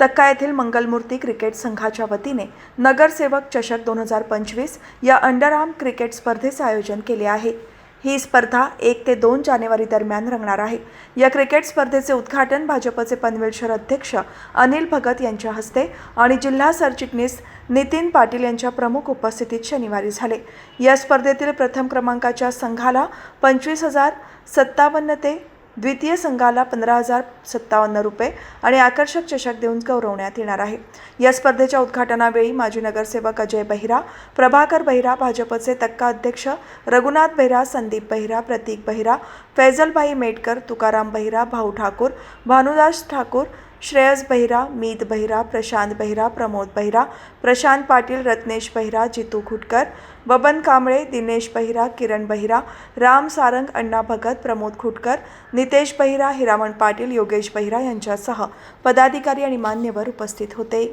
तक्का येथील मंगलमूर्ती क्रिकेट संघाच्या वतीने नगरसेवक चषक दोन हजार पंचवीस या अंडरआर्म क्रिकेट स्पर्धेचे आयोजन केले आहे. ही स्पर्धा एक ते दोन जानेवारी दरम्यान रंगणार आहे. या क्रिकेट स्पर्धेचे उद्घाटन भाजपचे पनवेल शहर अध्यक्ष अनिल भगत यांच्या हस्ते आणि जिल्हा सरचिटणीस नितीन पाटील यांच्या प्रमुख उपस्थितीत शनिवारी झाले. या स्पर्धेतील प्रथम क्रमांकाच्या संघाला पंचवीस हजार सत्तावन्न ते द्वितीय संघाला पंधरा हजार सत्तावन्न रुपये आणि आकर्षक चषक देऊन गौरवण्यात येणार आहे. या स्पर्धेच्या उद्घाटनावेळी माजी नगरसेवक अजय बहिरा प्रभाकर बहिरा भाजपचे तक्का अध्यक्ष रघुनाथ बहिरा संदीप बहिरा प्रतीक बहिरा फैजलभाई मेटकर तुकाराम बहिरा भाऊ ठाकूर भानुदास ठाकूर श्रेयस बहिरा मीत बहिरा प्रशांत बहिरा प्रमोद बहिरा प्रशांत पाटील रत्नेश बहिरा जितू खुटकर बबन कांबळे दिनेश बहिरा किरण बहिरा राम सारंग अण्णा भगत प्रमोद खुटकर नितेश बहिरा हिरामण पाटील योगेश बहिरा यांच्यासह पदाधिकारी आणि मान्यवर उपस्थित होते.